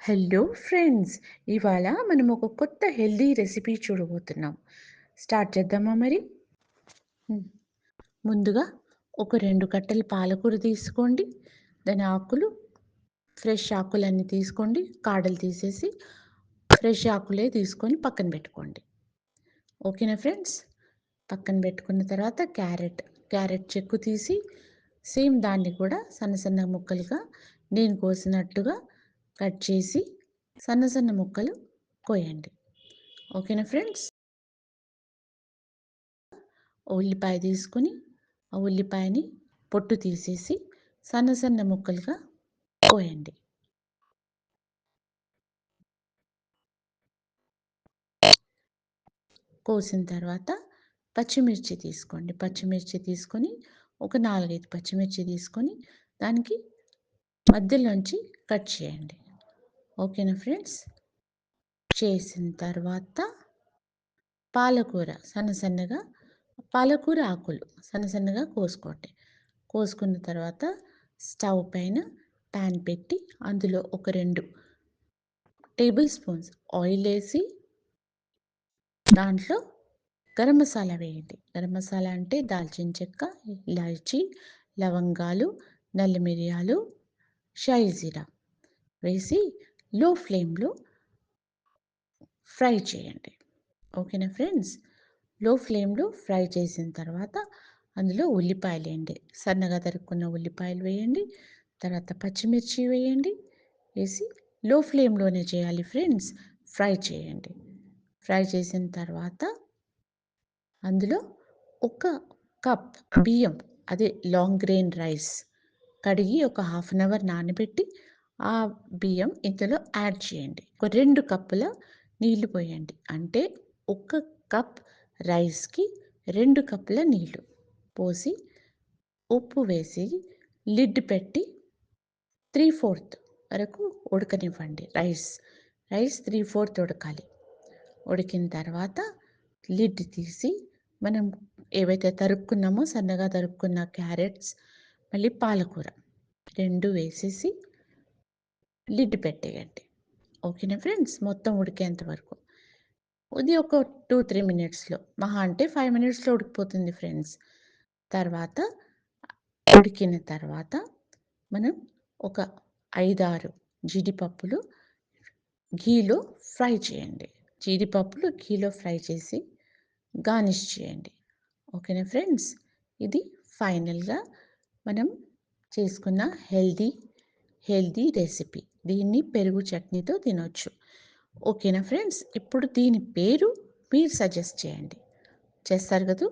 Hello friends ఇవాళ మనం ఒక కొత్త హెల్దీ రెసిపీ చూడబోతున్నాం. స్టార్ట్ చేద్దామా మరి? ముందుగా ఒక రెండు కట్టలు పాలకూర తీసుకోండి. దాని ఆకులు ఫ్రెష్ ఆకులన్నీ తీసుకోండి. కాడలు తీసేసి ఫ్రెష్ ఆకులే తీసుకొని పక్కన పెట్టుకోండి. ఓకేనా ఫ్రెండ్స్ పక్కన పెట్టుకున్న తర్వాత క్యారెట్ క్యారెట్ చెక్కు తీసి సేమ్ దాన్ని కూడా సన్న సన్న ముక్కలుగా నేను కోసినట్టుగా కట్ చేసి సన్న సన్న ముక్కలు కోయండి. ఓకేనా ఫ్రెండ్స్? ఉల్లిపాయ తీసుకొని ఆ ఉల్లిపాయని పొట్టు తీసేసి సన్న సన్న ముక్కలుగా కోయండి. కోసిన తర్వాత పచ్చిమిర్చి తీసుకోండి. పచ్చిమిర్చి తీసుకొని ఒక నాలుగైదు పచ్చిమిర్చి తీసుకొని దానికి మధ్యలోంచి కట్ చేయండి. ఓకేనా ఫ్రెండ్స్? చేసిన తర్వాత పాలకూర సన్న సన్నగా పాలకూర ఆకులు సన్న సన్నగా కోసుకోండి. కోసుకున్న తర్వాత స్టవ్ పైన ప్యాన్ పెట్టి అందులో ఒక రెండు టేబుల్ స్పూన్స్ ఆయిల్ వేసి దాంట్లో గరం మసాలా వేయండి. గరం మసాలా అంటే దాల్చిన చెక్క ఇలాచి లవంగాలు నల్ల మిరియాలు షాయి జీరా వేసి లో ఫ్లేమ్లో ఫ్రై చేయండి. ఓకేనా ఫ్రెండ్స్? లో ఫ్లేమ్లో ఫ్రై చేసిన తర్వాత అందులో ఉల్లిపాయలు వేయండి. సన్నగా తరుక్కున్న ఉల్లిపాయలు వేయండి. తర్వాత పచ్చిమిర్చి వేయండి. వేసి లో ఫ్లేమ్లోనే చేయాలి ఫ్రెండ్స్. ఫ్రై చేయండి. ఫ్రై చేసిన తర్వాత అందులో ఒక కప్ బియ్యం అదే లాంగ్ గ్రెయిన్ రైస్ కడిగి ఒక హాఫ్ అన్ అవర్ నానబెట్టి ఆ బియ్యం ఇందులో యాడ్ చేయండి. ఒక రెండు కప్పుల నీళ్ళు పోయండి. అంటే ఒక కప్ రైస్కి రెండు కప్పుల నీళ్ళు పోసి ఉప్పు వేసి లిడ్ పెట్టి త్రీ ఫోర్త్ వరకు ఉడకనివ్వండి. రైస్ రైస్ త్రీ ఫోర్త్ ఉడకాలి. ఉడికిన తర్వాత లిడ్ తీసి మనం ఏవైతే తరుక్కున్నామో సన్నగా తరుక్కున్న క్యారెట్స్ మళ్ళీ పాలకూర రెండు వేసేసి లిడ్ పెట్టేయండి. ఓకేనా ఫ్రెండ్స్? మొత్తం ఉడికేంత వరకు. ఇది ఒక టూ త్రీ మినిట్స్లో. మహా అంటే ఫైవ్ మినిట్స్లో ఉడికిపోతుంది ఫ్రెండ్స్. తర్వాత ఉడికిన తర్వాత మనం ఒక ఐదారు జీడిపప్పులు ఘీలో ఫ్రై చేయండి. జీడిపప్పులు ఘీలో ఫ్రై చేసి గార్నిష్ చేయండి. ఓకేనా ఫ్రెండ్స్? ఇది ఫైనల్గా మనం చేసుకున్న హెల్దీ హెల్దీ రెసిపీ. దీన్ని పెరుగు చట్నీతో తినొచ్చు. ఓకేనా ఫ్రెండ్స్? ఇప్పుడు దీని పేరు మీరు సజెస్ట్ చేయండి. చేస్తారు కదా?